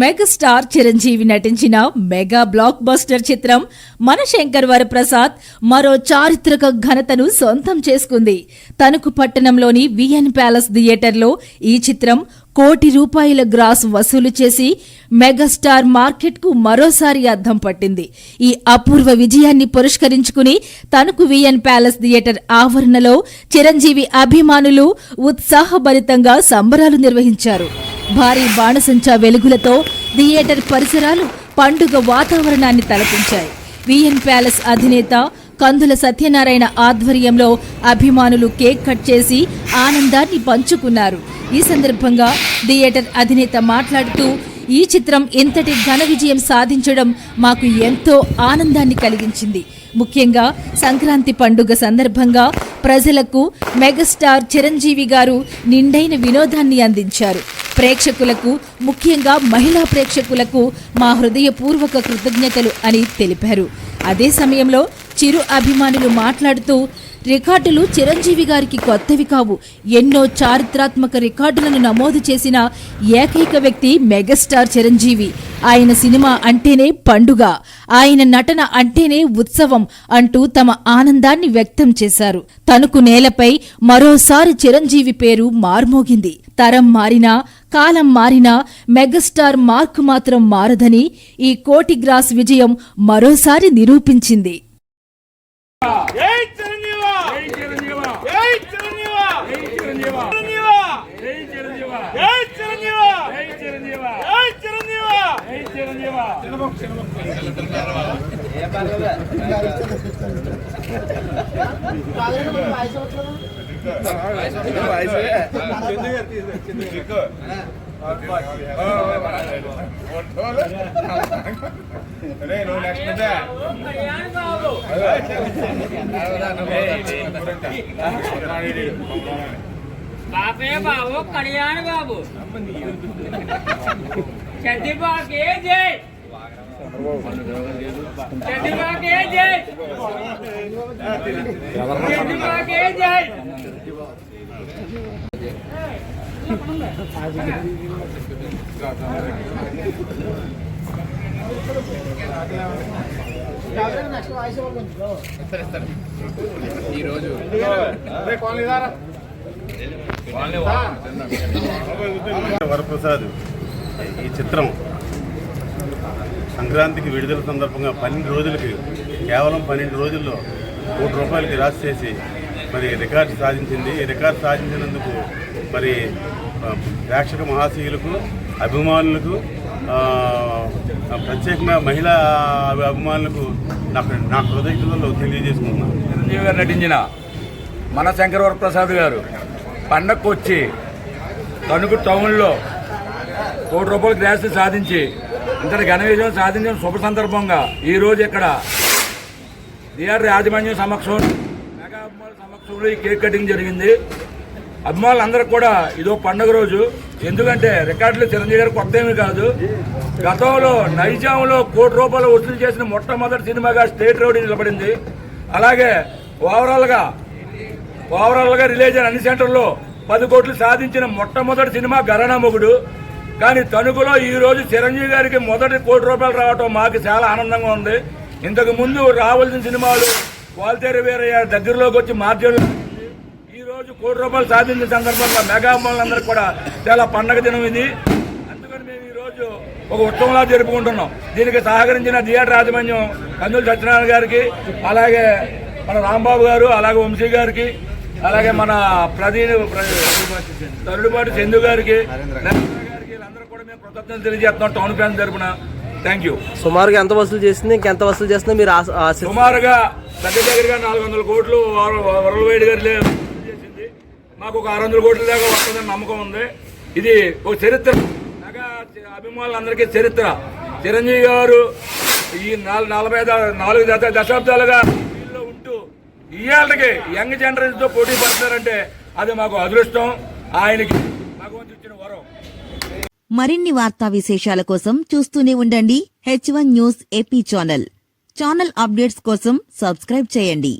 Megastar Chiranjeevi నటించిన mega block buster చిత్రం మన శంకర్ వరప్రసాద్ మరో చారిత్రక ఘనతను సొంతం చేసుకుంది. తణుకు పట్టణంలోని విఎన్ ప్యాలెస్ థియేటర్లో ఈ చిత్రం కోటి రూపాయల గ్రాస్ వసూలు చేసి మెగాస్టార్ మార్కెట్కు మరోసారి అద్దం పట్టింది. ఈ అపూర్వ విజయాన్ని పురస్కరించుకుని తణుకు విఎన్ ప్యాలెస్ థియేటర్ ఆవరణలో చిరంజీవి అభిమానులు ఉత్సాహభరితంగా సంబరాలు నిర్వహించారు. భారీ బాణసంచా వెలుగులతో థియేటర్ పరిసరాలు పండుగ వాతావరణాన్ని తలపించాయి. విఎన్ ప్యాలెస్ అధినేత కందుల సత్యనారాయణ ఆధ్వర్యంలో అభిమానులు కేక్ కట్ చేసి ఆనందాన్ని పంచుకున్నారు. ఈ సందర్భంగా థియేటర్ అధినేత మాట్లాడుతూ ఈ చిత్రం ఇంతటి ఘన విజయం సాధించడం మాకు ఎంతో ఆనందాన్ని కలిగించింది. ముఖ్యంగా సంక్రాంతి పండుగ సందర్భంగా ప్రజలకు మెగాస్టార్ చిరంజీవి గారు నిండైన వినోదాన్ని అందించారు. ప్రేక్షకులకు ముఖ్యంగా మహిళా ప్రేక్షకులకు మా హృదయపూర్వక కృతజ్ఞతలు అని తెలిపారు. అదే సమయంలో చిరు అభిమానులు మాట్లాడుతూ రికార్డులు చిరంజీవి గారికి కొత్తవి కావు. ఎన్నో చారిత్రాత్మక రికార్డులను నమోదు చేసిన ఏకైక వ్యక్తి మెగాస్టార్ చిరంజీవి. ఆయన సినిమా అంటేనే పండుగ. ఆయన నటన అంటేనే ఉత్సవం అంటూ తమ ఆనందాన్ని వ్యక్తం చేశారు. తణుకు నేలపై మరోసారి చిరంజీవి పేరు మార్మోగింది. తరం మారినా కాలం మారినా మెగాస్టార్ మార్క్ మాత్రం మారదని ఈ కోటి గ్రాస్ విజయం మరోసారి నిరూపించింది జై చిరంజీవ జై చిరంజీవ జై చిరంజీవ జై చిరంజీవ చిరంజీవ జై చిరంజీవ జై చిరంజీవ జై చిరంజీవ జై చిరంజీవ జై బాబు కళ్యాణ్ బాబు. చంద్రబాబుకే జై చంద్రబాబుకే జై చంద్రబాబుకే జై వరప్రసాద్ ఈ చిత్రం సంక్రాంతికి విడుదల సందర్భంగా పన్నెండు రోజులకి కేవలం పన్నెండు రోజుల్లో కోటి రూపాయలకి రాసి చేసి మరి రికార్డు సాధించింది. ఈ రికార్డు సాధించినందుకు మరి ప్రేక్షక మహాశీయులకు అభిమానులకు ప్రత్యేకంగా మహిళా అభిమానులకు నాకు నా కృతజ్ఞతలు తెలియజేసుకున్నాను చిరంజీవి గారు నటించిన మన శంకరవర ప్రసాద్ గారు పండగకు వచ్చి తణుకు టౌన్లో కోటి రూపాయల గ్రాస్ సాధించి ఇంతటి ఘన విజయం సాధించిన శుభ సందర్భంగా ఈ రోజు ఇక్కడ డిఆర్ యాజమాన్యం సమక్షం మెగా అభిమానుల సమక్షంలో ఈ కేక్ కటింగ్ జరిగింది. అభిమానులందరికీ కూడా ఇదో పండుగ రోజు. ఎందుకంటే రికార్డులు చిరంజీవి గారు కొత్త ఏమీ కాదు. గతంలో నైజాంలో కోటి రూపాయలు వసూలు చేసిన మొట్టమొదటి సినిమాగా స్టేట్ రోడ్ నిలబడింది. అలాగే ఓవరాల్గా ఓవరాల్గా రిలీజ్ అయిన అన్ని సెంటర్లో పది కోట్లు సాధించిన మొట్టమొదటి సినిమా గరణా మొగుడు. కానీ తణుకులో ఈ రోజు చిరంజీవి గారికి మొదటి కోటి రూపాయలు రావటం మాకు చాలా ఆనందంగా ఉంది. ఇంతకు ముందు రావాల్సిన సినిమాలు వాల్తేరు వీరయ్య దగ్గరలోకి వచ్చి మాధ్యమం ఈరోజు కోటి రూపాయలు సాధించిన సందర్భంగా మెగా కూడా చాలా పండగ దినం ఇది. అందుకని మేము ఈ రోజు ఒక ఉత్సవంలా జరుపుకుంటున్నాం. దీనికి సహకరించిన థియేటర్ యాజమాన్యం కందులు సత్యనారాయణ గారికి అలాగే మన రాంబాబు గారు అలాగే వంశీ గారికి అలాగే మన ప్రదీన్ తరుడుపాటి చందు గారికి నరేంద్ర కూడా మేము కృతజ్ఞతలు తెలియజేస్తున్నాం. టౌన్ ఫ్యాన్స్ తరపున. థ్యాంక్ యూ సుమారుగా ఎంత వసూలు చేసింది? ఇంకెంత వసూలు చేస్తుందో మీరు ఆశ- ఆశ- సుమారుగా దగ్గర దగ్గరగా నాలుగు వందల కోట్లు వరల్డ్ గారి లే- చేసింది. మాకు ఒక ఆరు వందల కోట్ల దాకా వస్తుందని నమ్మకం ఉంది. ఇది ఒక చరిత్ర. మెగా అభిమానులందరికీ చరిత్ర. చిరంజీవి గారు ఈ నాలుగు నలభై ద- నాలుగు దశ- దశాబ్దాలుగా ఫీల్డ్లో ఉంటూ ఇవాళకి యంగ్ జనరేషన్తో పోటీ పడుతున్నారంటే అది మాకు అదృష్టం. ఆయనకి భగవంతుడు ఇచ్చిన వరం. మరిన్ని వార్తా విశేషాల కోసం చూస్తూనే ఉండండి H one news AP channel channel updates కోసం సబ్స్క్రైబ్ చేయండి.